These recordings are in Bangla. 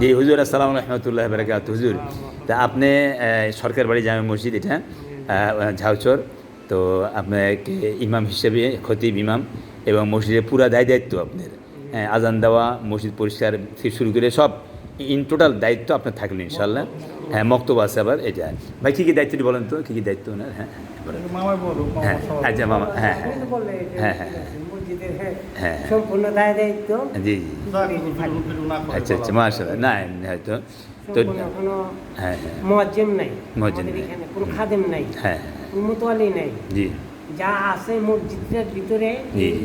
জি হুজুর আসসালাম রহমতুল্লাহ বারকাত হুজুর। তা আপনি সরকার বাড়ি জামে মসজিদ এটা ঝাউচর। তো আপনাকে ইমাম হিসেবে খতিব ইমাম এবং মসজিদের পুরা দায় দায়িত্ব আপনার। হ্যাঁ, আজান দেওয়া মসজিদ পরিষ্কার থেকে শুরু করে সব ইন টোটাল দায়িত্ব আপনার থাকল ইনশাল্লাহ হ্যাঁ মক্তব্য আছে আবার এটা। ভাই কী কী দায়িত্বটি বলেন তো? কী কী দায়িত্ব ওনার? হ্যাঁ হ্যাঁ, হ্যাঁ আচ্ছা মামা হ্যাঁ হ্যাঁ। আপনি তো বললেন যে হ্যাঁ, হ্যাঁ। হ্যাঁ, হ্যাঁ। সম্পূর্ণ দায় দায়িত্ব। জি জি। আচ্ছা আচ্ছা বলা। না হয়তো তো হ্যাঁ হ্যাঁ। মোয়াজ্জেম নাই। মুয়াজ্জিম নাই। কোনো খাদেম নাই। হ্যাঁ কোনো নাই। জি। যা আছে মসজিদের ভিতরে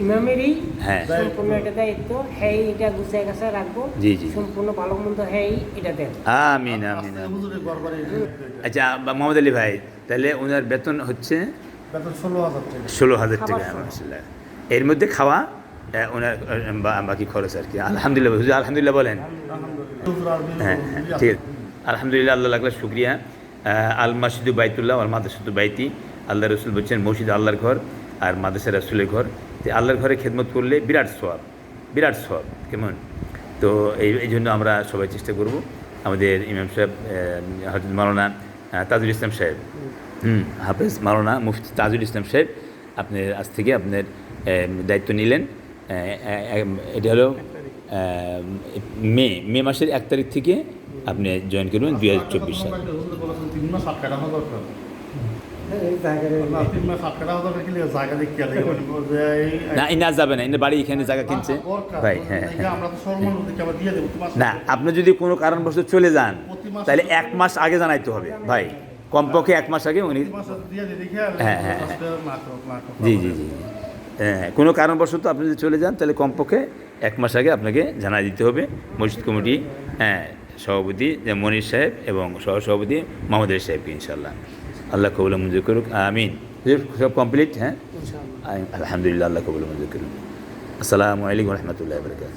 ইমামেরই হ্যাঁ। সম্পূর্ণ এটা দায়িত্ব। হ্যাঁ এটা গুছিয়ে গাছে রাখব। জি, জি। সম্পূর্ণ ভালো মন্দ হ্যাঁ এটা দেন। আমিন আমিন আচ্ছা মোহাম্মদ আলী ভাই তাহলে ওনার বেতন হচ্ছে? বেতন ষোলো হাজার টাকা। ষোলো হাজার টাকা এর মধ্যে খাওয়া ওনার বাকি খরচ আর কি। আলহামদুলিল্লাহ হুজুর আলহামদুলিল্লাহ বলেন। হ্যাঁ হ্যাঁ ঠিক আছে। আলহামদুলিল্লাহ। আল্লাহ লাগলা শুক্রিয়া। আল মাসিদু বাইতুল্লাহ আল মাদ্রাসাদু বাইতি। আল্লাহ রসুল বলছেন মসজিদ আল্লাহর ঘর আর মাদ্রাসা রসুলের ঘর। তো আল্লাহর ঘরে খেদমত করলে বিরাট সব বিরাট সব কেমন? তো এই এই জন্য আমরা সবাই চেষ্টা করব। আমাদের ইমাম সাহেব হজরত মাওলানা আহ, তাজুল ইসলাম সাহেব। হুম হাফেজ মাওলানা মুফতি তাজুল ইসলাম সাহেব আপনার আজ থেকে আপনার দায়িত্ব নিলেন এটা হলো মে মে মাসের এক তারিখ থেকে আপনি জয়েন করবেন দুই হাজার চব্বিশ সাল না না যাবে না বাড়ি এখানে জায়গা কিনছে ভাই হ্যাঁ না আপনি যদি কোনো কারণবশত চলে যান তাহলে এক মাস আগে জানাইতে হবে ভাই কমপক্ষে এক মাস আগে উনি হ্যাঁ, হ্যাঁ। জি জি জি কোনো কারণবশত আপনি যদি চলে যান তাহলে কমপক্ষে এক মাস আগে আপনাকে জানা দিতে হবে। মসজিদ কমিটি হ্যাঁ সভাপতি মনির সাহেব এবং সহসভাপতি মোহাম্মদ আলী সাহেবকে ইনশাল্লাহ আল্লাহ কবুল মঞ্জুর করুক আমিন। সব কমপ্লিট হ্যাঁ? আলহামদুলিল্লাহ আল্লাহ কবুল মঞ্জুর করুক। আসসালামু আলাইকুম রহমতুল্লাহ বরকাত